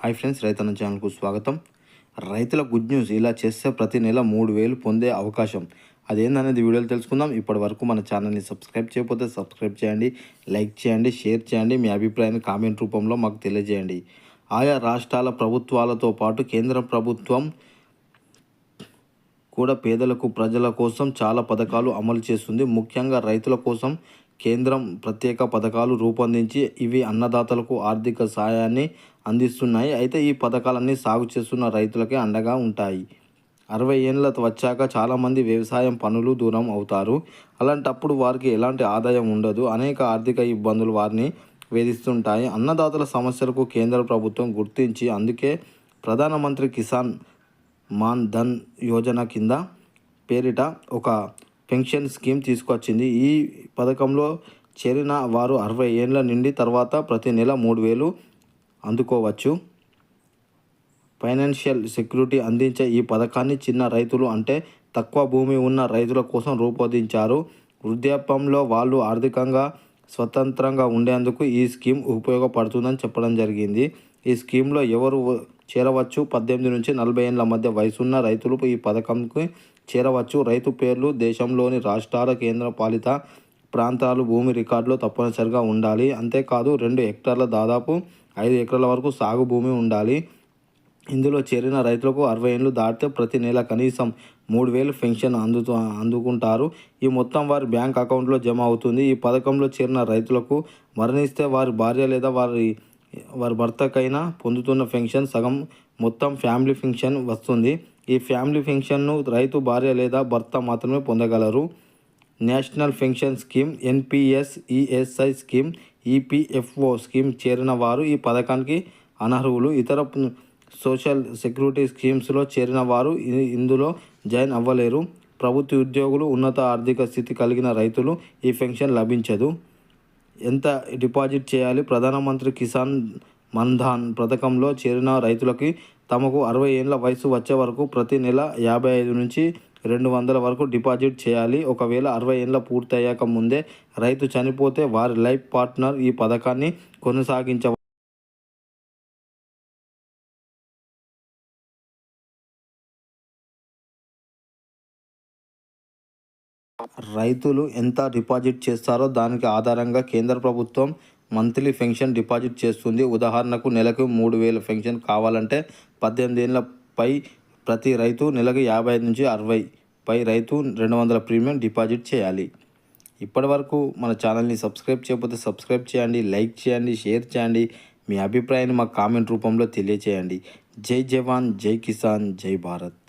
Hi friends రైతన్న ఛానల్కు స్వాగతం. రైతుల గుడ్ న్యూస్ ఇలా చేస్తే ప్రతి నెల మూడు వేలు పొందే అవకాశం. అదేందనేది వీడియోలు తెలుసుకుందాం. ఇప్పటి వరకు మన ఛానల్ని సబ్స్క్రైబ్ చేయకపోతే సబ్స్క్రైబ్ చేయండి లైక్ చేయండి షేర్ చేయండి మీ అభిప్రాయాన్ని కామెంట్ రూపంలో మాకు తెలియజేయండి. ఆయా రాష్ట్రాల ప్రభుత్వాలతో పాటు కేంద్ర ప్రభుత్వం కూడా పేదలకు ప్రజల కోసం చాలా పథకాలు అమలు చేస్తుంది. ముఖ్యంగా రైతుల కోసం కేంద్రం ప్రత్యేక పథకాలు రూపొందించి ఇవి అన్నదాతలకు ఆర్థిక సహాయాన్ని అందిస్తున్నాయి. అయితే ఈ పథకాలన్నీ సాగు చేస్తున్న రైతులకే అండగా ఉంటాయి. అరవై ఏళ్ళ వచ్చాక చాలామంది వ్యవసాయం పనులు దూరం అవుతారు. అలాంటప్పుడు వారికి ఎలాంటి ఆదాయం ఉండదు. అనేక ఆర్థిక ఇబ్బందులు వారిని వేధిస్తుంటాయి. అన్నదాతల సమస్యలకు కేంద్ర ప్రభుత్వం గుర్తించి అందుకే ప్రధానమంత్రి కిసాన్ మాన్ ధన్ యోజన కింద పేరిట ఒక పెన్షన్ స్కీమ్ తీసుకొచ్చింది. ఈ పథకంలో చేరిన వారు అరవై ఏళ్ళ నుండి తర్వాత ప్రతి నెల మూడు వేలు అందుకోవచ్చు. ఫైనాన్షియల్ సెక్యూరిటీ అందించే ఈ పథకాన్ని చిన్న రైతులు అంటే తక్కువ భూమి ఉన్న రైతుల కోసం రూపొందించారు. వృద్ధాప్యంలో వాళ్ళు ఆర్థికంగా స్వతంత్రంగా ఉండేందుకు ఈ స్కీమ్ ఉపయోగపడుతుందని చెప్పడం జరిగింది. ఈ స్కీమ్లో ఎవరు చేరవచ్చు. పద్దెనిమిది నుంచి నలభై ఏళ్ళ మధ్య వయసున్న రైతులు ఈ పథకంకి చేరవచ్చు. రైతు పేర్లు దేశంలోని రాష్ట్రాల కేంద్ర పాలిత ప్రాంతాలు భూమి రికార్డులో తప్పనిసరిగా ఉండాలి. అంతేకాదు రెండు హెక్టార్ల దాదాపు ఐదు ఎకరాల వరకు సాగు భూమి ఉండాలి. ఇందులో చేరిన రైతులకు అరవై ఏళ్ళు దాటితే ప్రతి నెల కనీసం మూడు వేలు పెన్షన్ అందుతూ అందుకుంటారు. ఈ మొత్తం వారి బ్యాంక్ అకౌంట్లో జమ అవుతుంది. ఈ పథకంలో చేరిన రైతులకు మరణిస్తే వారి భార్య లేదా వారి వారి భర్తకైనా పొందుతున్న పెన్షన్ సగం మొత్తం ఫ్యామిలీ పెన్షన్ వస్తుంది. ఈ ఫ్యామిలీ పెన్షన్ను రైతు భార్య లేదా భర్త మాత్రమే పొందగలరు. National pension scheme NPS ESI scheme EPFO scheme చేరిన వారు ఈ పథకానికి అనర్హులు. ఇతర సోషల్ సెక్యూరిటీ స్కీమ్స్లో చేరిన వారు ఇందులో జాయిన్ అవ్వలేరు. ప్రభుత్వ ఉద్యోగులు ఉన్నత ఆర్థిక స్థితి కలిగిన రైతులు ఈ పెన్షన్ లభించదు. ఎంత డిపాజిట్ చేయాలి? ప్రధానమంత్రి కిసాన్ మన్ధాన్ పథకంలో చేరిన రైతులకి తమకు అరవై ఏళ్ళ వయసు వచ్చే వరకు ప్రతి నెల యాభై ఐదు నుంచి రెండు వందల వరకు డిపాజిట్ చేయాలి. ఒకవేళ అరవై ఏళ్ళ పూర్తయ్యాక ముందే రైతు చనిపోతే వారి లైఫ్ పార్ట్నర్ ఈ పథకాన్ని కొనసాగించ రైతులు ఎంత డిపాజిట్ చేస్తారో దానికి ఆధారంగా కేంద్ర ప్రభుత్వం మంత్లీ పెన్షన్ డిపాజిట్ చేస్తుంది. ఉదాహరణకు నెలకు మూడు వేల పెన్షన్ కావాలంటే పద్దెనిమిది ఏళ్ళ పై ప్రతి రైతు నెలకు యాభై ఐదు నుంచి అరవై పై రైతు రెండు వందల ప్రీమియం డిపాజిట్ చేయాలి. ఇప్పటి వరకు మన ఛానల్ని సబ్స్క్రైబ్ చేయకపోతే సబ్స్క్రైబ్ చేయండి లైక్ చేయండి షేర్ చేయండి. మీ అభిప్రాయాన్ని మా కామెంట్ రూపంలో తెలియచేయండి. జై జవాన్ జై కిసాన్ జై భారత్.